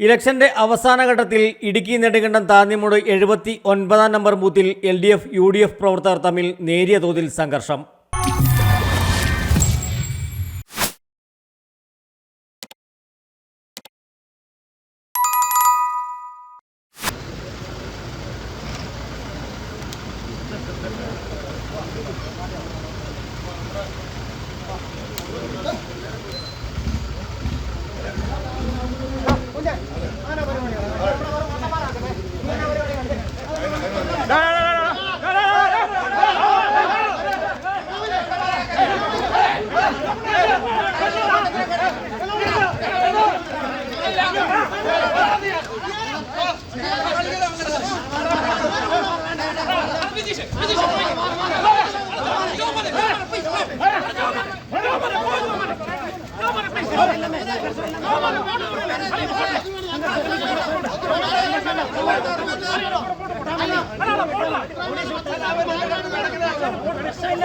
ഇലക്ഷന്റെ അവസാന ഘട്ടത്തിൽ ഇടുക്കി നെടുങ്കണ്ടം താന്നിമൂട് എഴുപത്തി ഒൻപതാം നമ്പർ ബൂത്തിൽ L D F U D F പ്രവർത്തകർ തമ്മിൽ നേരിയ തോതിൽ സംഘർഷം.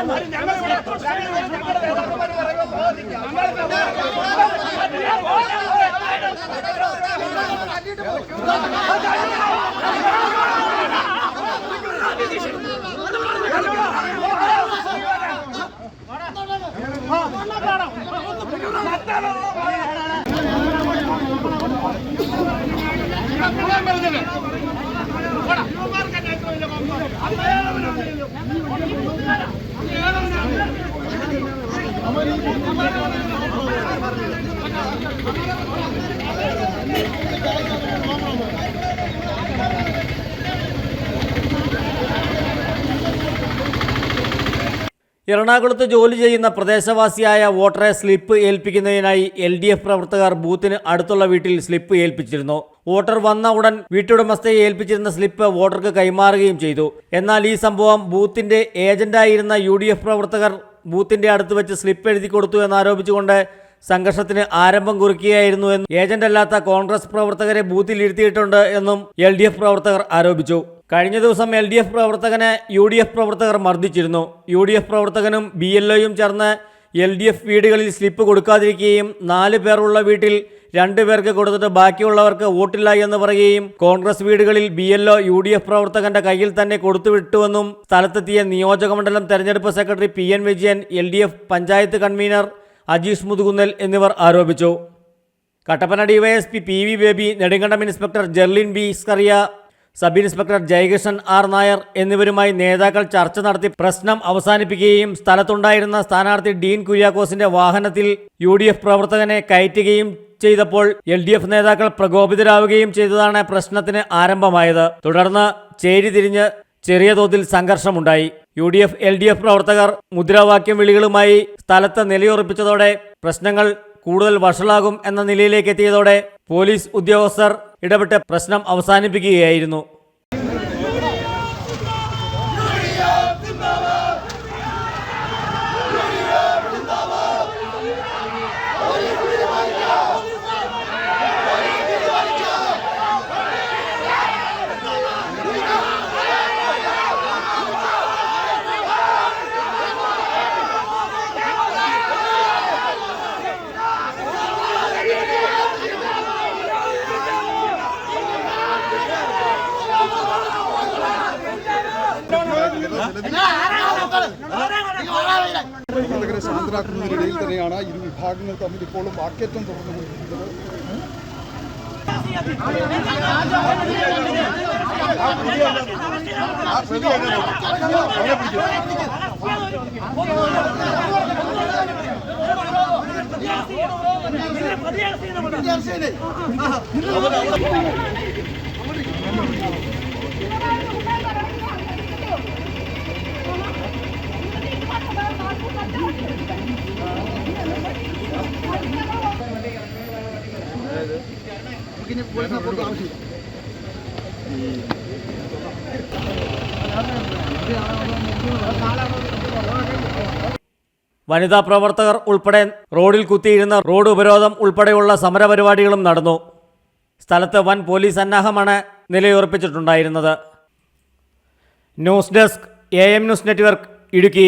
మరి నెంబర్ కూడా Jangan എറണാകുളത്ത് ജോലി ചെയ്യുന്ന പ്രദേശവാസിയായ വോട്ടറെ സ്ലിപ്പ് ഏൽപ്പിക്കുന്നതിനായി എൽ ഡി എഫ് പ്രവർത്തകർ ബൂത്തിന് അടുത്തുള്ള വീട്ടിൽ സ്ലിപ്പ് ഏൽപ്പിച്ചിരുന്നു. വോട്ടർ വന്ന ഉടൻ വീട്ടുടമസ്ഥയെ ഏൽപ്പിച്ചിരുന്ന സ്ലിപ്പ് വോട്ടർക്ക് കൈമാറുകയും ചെയ്തു. എന്നാൽ ഈ സംഭവം ബൂത്തിന്റെ ഏജന്റായിരുന്ന യു ഡി എഫ് പ്രവർത്തകർ ബൂത്തിന്റെ അടുത്ത് വെച്ച് സ്ലിപ്പ് എഴുതി കൊടുത്തു എന്നാരോപിച്ചുകൊണ്ട് സംഘർഷത്തിന് ആരംഭം കുറിക്കുകയായിരുന്നു എന്നും ഏജന്റ് അല്ലാത്ത കോൺഗ്രസ് പ്രവർത്തകരെ ബൂത്തിൽ ഇരുത്തിയിട്ടുണ്ട് എന്നും എൽ പ്രവർത്തകർ ആരോപിച്ചു. കഴിഞ്ഞ ദിവസം എൽ ഡി എഫ് പ്രവർത്തകനെ യു ഡി എഫ് പ്രവർത്തകർ മർദ്ദിച്ചിരുന്നു. യു ഡി എഫ് പ്രവർത്തകനും ബി എൽ ഒയും ചേർന്ന് എൽ ഡി എഫ് വീടുകളിൽ സ്ലിപ്പ് കൊടുക്കാതിരിക്കുകയും നാല് പേരുള്ള വീട്ടിൽ രണ്ടു പേർക്ക് കൊടുത്തിട്ട് ബാക്കിയുള്ളവർക്ക് വോട്ടില്ല എന്ന് പറയുകയും കോൺഗ്രസ് വീടുകളിൽ B L O U D F പ്രവർത്തകന്റെ കയ്യിൽ തന്നെ കൊടുത്തുവിട്ടുവെന്നും സ്ഥലത്തെത്തിയ നിയോജകമണ്ഡലം തെരഞ്ഞെടുപ്പ് secretary P N Vijayan L D F panchayat convener Ajeesh Muthukunnel എന്നിവർ ആരോപിച്ചു. Kattappana DYSP P V Baby Nedumkandam inspector Jerlin B Scaria sub inspector Jayakrishnan R Nair എന്നിവരുമായി നേതാക്കൾ ചർച്ച നടത്തി പ്രശ്നം അവസാനിപ്പിക്കുകയും സ്ഥലത്തുണ്ടായിരുന്ന സ്ഥാനാർത്ഥി ഡീൻ കുര്യാക്കോസിന്റെ വാഹനത്തിൽ യു പ്രവർത്തകനെ കയറ്റുകയും ചെയ്തപ്പോൾ എൽ ഡി എഫ് നേതാക്കൾ പ്രകോപിതരാവുകയും ചെയ്തതാണ് പ്രശ്നത്തിന് ആരംഭമായത്. തുടർന്ന് ചേരി തിരിഞ്ഞ് ചെറിയ തോതിൽ സംഘർഷമുണ്ടായി. U D F L D F പ്രവർത്തകർ മുദ്രാവാക്യം വിളികളുമായി സ്ഥലത്ത് നിലയുറപ്പിച്ചതോടെ പ്രശ്നങ്ങൾ കൂടുതൽ വഷളാകും എന്ന നിലയിലേക്ക് എത്തിയതോടെ പോലീസ് ഉദ്യോഗസ്ഥർ ഇടപെട്ട് പ്രശ്നം അവസാനിപ്പിക്കുകയായിരുന്നു പ്രവർത്തകരെ ശാന്തരാക്കുന്നതിനിടയിൽ തന്നെയാണ് ഇരു വിഭാഗങ്ങൾ തമ്മിൽ ഇപ്പോൾ വാക്കേറ്റം തുടർന്നുകൊണ്ടിരിക്കുന്നത് വനിതാ പ്രവർത്തകർ ഉൾപ്പെടെ റോഡിൽ കുത്തിയിരുന്ന റോഡ് ഉപരോധം ഉൾപ്പെടെയുള്ള സമരപരിപാടികളും നടന്നു. സ്ഥലത്ത് വൻ പോലീസ് സന്നാഹമാണ് നിലയുറപ്പിച്ചിട്ടുണ്ടായിരുന്നത്. News desk A M news network Idukki.